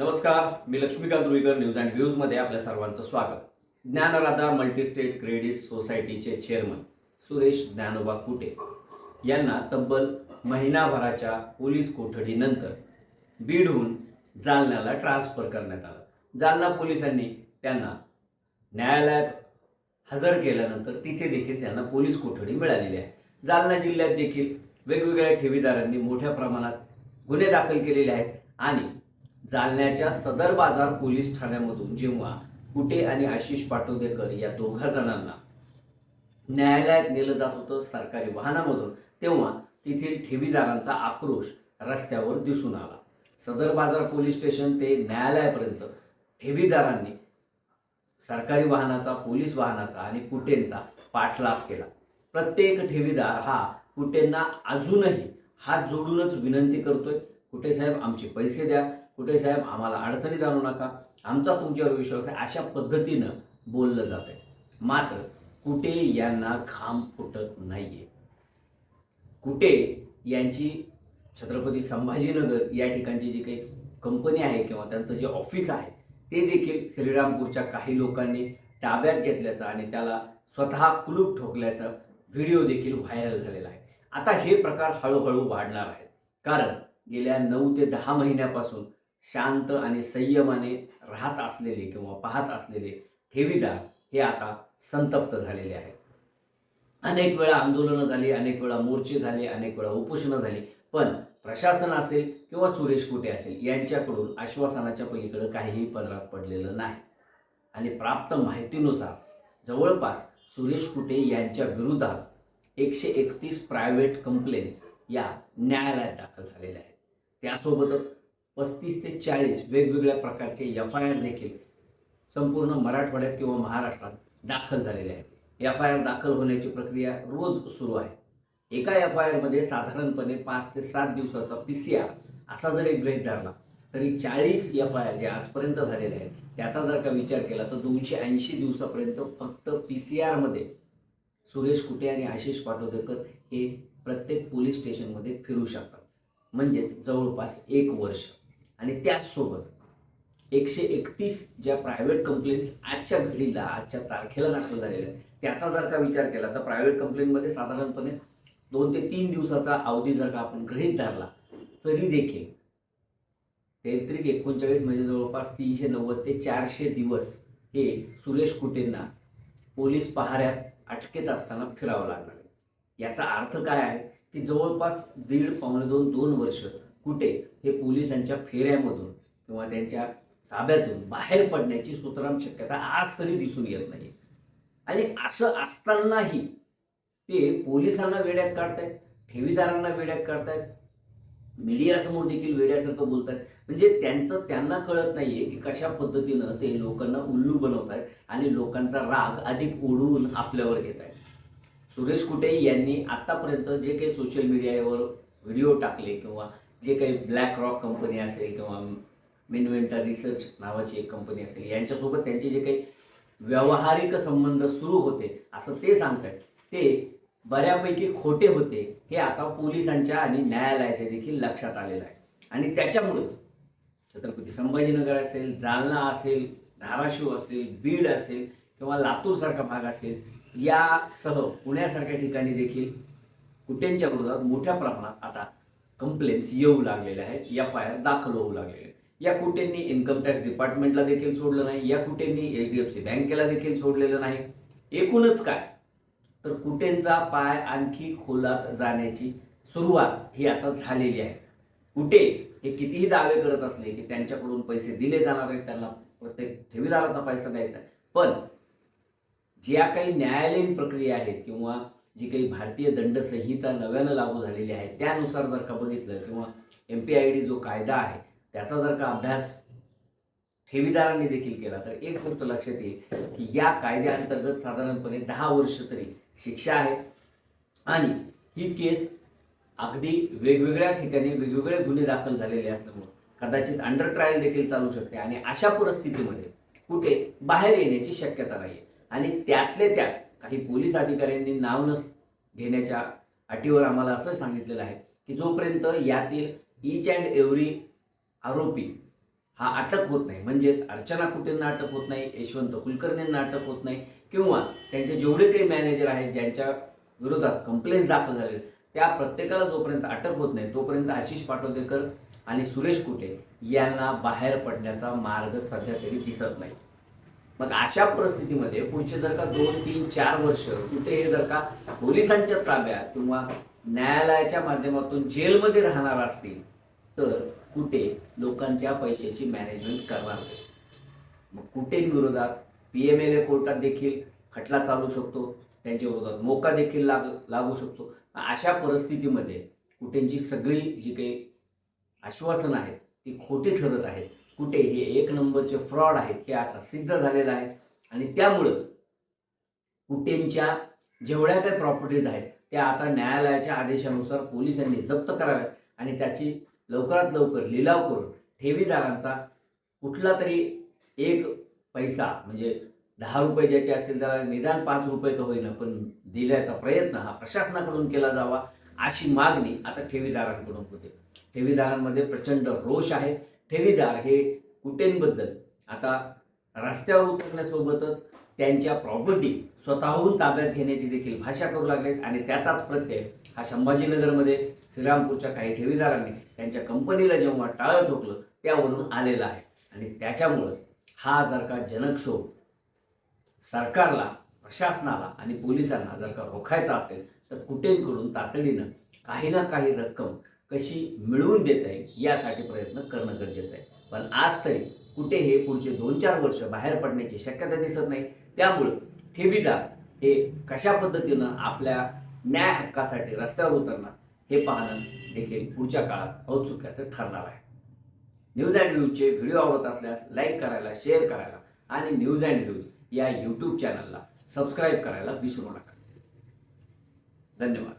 नमस्कार मी Laxmikant Ruikar news and व्ह्यूजमध्ये आपल्या सर्वांचं स्वागत. ज्ञानराधा मल्टीस्टेट क्रेडिट सोसायटीचे चेअरमन सुरेश ज्ञानोबा कुटे यांना तब्बल महिनाभराच्या पोलीस कोठडीनंतर बीडहून जालन्याला ट्रान्सफर करण्यात आलं. जालना पोलिसांनी त्यांना न्यायालयात हजर केल्यानंतर तिथे देखील त्यांना पोलीस कोठडी मिळालेली आहे. जालना जिल्ह्यात देखील वेगवेगळ्या ठेवीदारांनी मोठ्या प्रमाणात गुन्हे दाखल केलेले आहेत आणि जालन्याच्या सदर बाजार पोलीस ठाण्यामधून जेव्हा कुटे आणि आशिष पाटोदेकर या दोघा जणांना न्यायालयात नेलं जात होतं सरकारी वाहनामधून तेव्हा तेथील ठेवीदारांचा आक्रोश रस्त्यावर दिसून आला. सदर बाजार पोलीस स्टेशन ते न्यायालयापर्यंत ठेवीदारांनी सरकारी वाहनाचा पोलीस वाहनाचा आणि कुटेंचा पाठलाग केला. प्रत्येक ठेवीदार हा कुटेंना अजूनही हात जोडूनच विनंती करतोय कुटे साहेब आमचे पैसे द्या कुठे साहेब आम्हाला अडचणीत आणू नका. आमचा तुमच्यावर विश्वास आहे अशा पद्धतीनं बोललं जात आहे मात्र कुठे यांना घाम फुटत नाहीये. कुठे यांची छत्रपती संभाजीनगर या ठिकाणची जी काही कंपनी आहे किंवा त्यांचं जे ऑफिस आहे ते देखील श्रीरामपूरच्या काही लोकांनी ताब्यात घेतल्याचं आणि त्याला स्वतः कुलूप ठोकल्याचा व्हिडिओ देखील व्हायरल झालेला आहे. आता हे प्रकार हळूहळू वाढणार आहेत. कारण गेल्या नऊ ते दहा महिन्यापासून शांत आणि संयमाने राहत असलेले किंवा पाहत असलेले ठेवीदार हे आता संतप्त झालेले आहेत. अनेक वेळा आंदोलनं झाली अनेक वेळा मोर्चे झाले अनेक वेळा उपोषणं झाली. पण प्रशासन असेल किंवा सुरेश कुटे असेल यांच्याकडून आश्वासनाच्या पलीकडे काहीही पदरात पडलेलं नाही. आणि प्राप्त माहितीनुसार जवळपास सुरेश कुटे यांच्या विरोधात एकशे एकतीस प्रायव्हेट कंप्लेंट्स या न्यायालयात दाखल झालेल्या आहेत. त्यासोबतच पस्तीस ते चाळीस वेगवेगळ्या प्रकारचे एफ आय आर देखील संपूर्ण मराठवाड्यात किंवा महाराष्ट्रात दाखल झालेले आहेत. एफ आय आर दाखल होण्याची प्रक्रिया रोज सुरू आहे. एका एफ आय आरमध्ये साधारणपणे पाच ते सात दिवसाचा पी सी आर असा जरी गृहीत धरला तरी चाळीस एफ आय आर जे आजपर्यंत झालेले आहेत त्याचा जर का विचार केला तर दोनशे ऐंशी दिवसापर्यंत फक्त पी सी आरमध्ये सुरेश कुटे आणि आशिष पाटोदेकर हे प्रत्येक पोलीस स्टेशनमध्ये फिरू शकतात. म्हणजेच जवळपास एक वर्ष. आणि त्याचसोबत एकशे एकतीस ज्या प्रायव्हेट कंप्लेंट्स आजच्या घडीला आजच्या तारखेला दाखल झालेल्या आहेत त्याचा जर का विचार केला तर प्रायव्हेट कंप्लेंटमध्ये साधारणपणे दोन ते तीन दिवसाचा अवधी जर का आपण गृहीत धरला तरी देखील तेहत्रिक एकोणचाळीस म्हणजे जवळपास तीनशे नव्वद ते चारशे दिवस हे सुरेश कुटेंना पोलीस पहाऱ्यात अटकेत असताना फिरावं लागणार आहे. याचा अर्थ काय आहे की जवळपास दीड पावणे दोन दोन वर्ष कुठे? हे पोलिसांच्या फेऱ्यामधून किंवा त्यांच्या ताब्यातून बाहेर पडण्याची सुतराम शक्यता आज तरी दिसून येत नाही. आणि असं असतानाही ते पोलिसांना वेड्यात काढतायत ठेवीदारांना वेड्यात काढतायत. मीडियासमोर देखील वेड्यासारखं बोलतात म्हणजे त्यांचं त्यांना कळत नाहीये की कशा पद्धतीनं ते लोकांना उल्लू बनवत आहेत आणि लोकांचा राग अधिक ओढून आपल्यावर घेत आहेत सुरेश कुटे यांनी आत्तापर्यंत जे काही सोशल मीडियावर व्हिडिओ टाकले किंवा जे काही ब्लॅक रॉक कंपनी असेल किंवा मिनवेंटा रिसर्च नावाची एक कंपनी असेल यांच्यासोबत त्यांचे जे काही व्यावहारिक संबंध सुरू होते असं ते सांगतात. ते बऱ्यापैकी खोटे होते. हे आता पोलिसांच्या आणि न्यायालयाच्या देखील लक्षात आलेलं आहे. आणि त्याच्यामुळेच छत्रपती संभाजीनगर असेल जालना असेल धाराशिव असेल बीड असेल किंवा लातूरसारखा भाग असेल यासह पुण्यासारख्या ठिकाणी देखील कुटेंच्या विरोधात मोठ्या प्रमाणात आता कंप्लेंट्स येऊ लागलेल्या आहेत एफ आय आर दाखल होऊ लागलेले आहेत. या कुटेंनी इन्कम टॅक्स डिपार्टमेंटला देखील सोडलं नाही या कुटेंनी एच डी एफ सी बँकेला देखील सोडलेलं नाही. एकूणच काय? तर कुटेंचा पाय आणखी खोलात जाण्याची सुरुवात ही आता झालेली आहे. कुटे हे कितीही दावे करत असले की त्यांच्याकडून पैसे दिले जाणार आहेत त्यांना प्रत्येक ठेवीदाराचा पैसा द्यायचा आहे. पण ज्या काही न्यायालयीन प्रक्रिया आहेत किंवा जी काही भारतीय दंड संहिता नव्यानं लागू झालेली आहे त्यानुसार जर का बघितलं किंवा एम पी आय डी जो कायदा आहे त्याचा जर का अभ्यास ठेवीदारांनी देखील केला तर एक गोष्ट लक्षात येईल की या कायद्याअंतर्गत साधारणपणे दहा वर्ष तरी शिक्षा आहे. आणि ही केस अगदी वेगवेगळ्या ठिकाणी वेगवेगळे गुन्हे दाखल झालेले असल्यामुळे कदाचित अंडर ट्रायल देखील चालू शकते आणि अशा परिस्थितीमध्ये कुठे बाहेर येण्याची शक्यता नाही आहे आणि त्यातले त्यात काही पोलीस अधिकाऱ्यांनी नाव न घेण्याच्या अटीवर आम्हाला असं सांगितलेलं आहे की जोपर्यंत यातील ईच अँड एव्हरी आरोपी हा अटक होत नाही म्हणजेच अर्चना कुटेंना अटक होत नाही यशवंत कुलकर्णींना अटक होत नाही किंवा त्यांचे जेवढे काही मॅनेजर आहेत ज्यांच्या विरोधात कंप्लेंट दाखल झाले त्या प्रत्येकाला जोपर्यंत अटक होत नाही तोपर्यंत आशिष पाटोदेकर आणि सुरेश कुटे यांना बाहेर पडण्याचा मार्ग सध्या तरी दिसत नाही. मग अशा परिस्थितीमध्ये पुढचे जर का दोन तीन चार वर्ष कुठे हे जर का पोलिसांच्या ताब्यात किंवा न्यायालयाच्या माध्यमातून जेलमध्ये राहणार असतील तर कुठे लोकांच्या पैशाची मॅनेजमेंट करणार कशी मग कुठे विरोधात पी एम एल ए कोर्टात देखील खटला चालू शकतो त्यांच्या विरोधात मोका देखील लाग लागू शकतो. अशा परिस्थितीमध्ये कुठेंची सगळी जी काही आश्वासनं आहेत ती खोटी ठरत आहेत. कुठे हे एक नंबरचे फ्रॉड आहेत हे आता सिद्ध झालेलं आहे. आणि त्यामुळंच कुटेंच्या जेवढ्या काही प्रॉपर्टीज आहेत त्या आता न्यायालयाच्या आदेशानुसार पोलिसांनी जप्त कराव्यात आणि त्याची लवकरात लवकर लिलाव करून ठेवीदारांचा कुठला तरी एक पैसा म्हणजे दहा रुपये ज्याचे असतील त्याला निदान पाच रुपये का होईना पण दिल्याचा प्रयत्न हा प्रशासनाकडून केला जावा अशी मागणी आता ठेवीदारांकडून होते. ठेवीदारांमध्ये प्रचंड रोष आहे. ठेवीदार हे कुटेंबद्दल आता रस्त्यावर उतरण्यासोबतच त्यांच्या प्रॉपर्टी स्वतःहून ताब्यात घेण्याची देखील भाषा करू लागलेत आणि त्याचाच प्रत्यय हा संभाजीनगरमध्ये श्रीरामपूरच्या काही ठेवीदारांनी त्यांच्या कंपनीला जेव्हा टाळं ठोकलं त्यावरून आलेला आहे. आणि त्याच्यामुळंच हा जर का जनक्षोभ सरकारला प्रशासनाला आणि पोलिसांना जर का रोखायचा असेल तर कुठेकडून तातडीनं काही ना काही रक्कम कशी मिळवून देता येईल यासाठी प्रयत्न करणं गरजेचं आहे. पण आज तरी कुठे हे पुढचे दोन चार वर्ष बाहेर पडण्याची शक्यता दिसत नाही. त्यामुळं ठेवीदार हे कशा पद्धतीनं आपल्या न्याय हक्कासाठी रस्त्यावर उतरणार हे पाहणं देखील पुढच्या काळात औत्सुक्याचं ठरणार आहे. न्यूज अँड व्ह्यूजचे व्हिडिओ आवडत असल्यास लाईक करायला शेअर करायला आणि न्यूज अँड व्ह्यूज या यूट्यूब चॅनलला सबस्क्राईब करायला विसरू नका. धन्यवाद.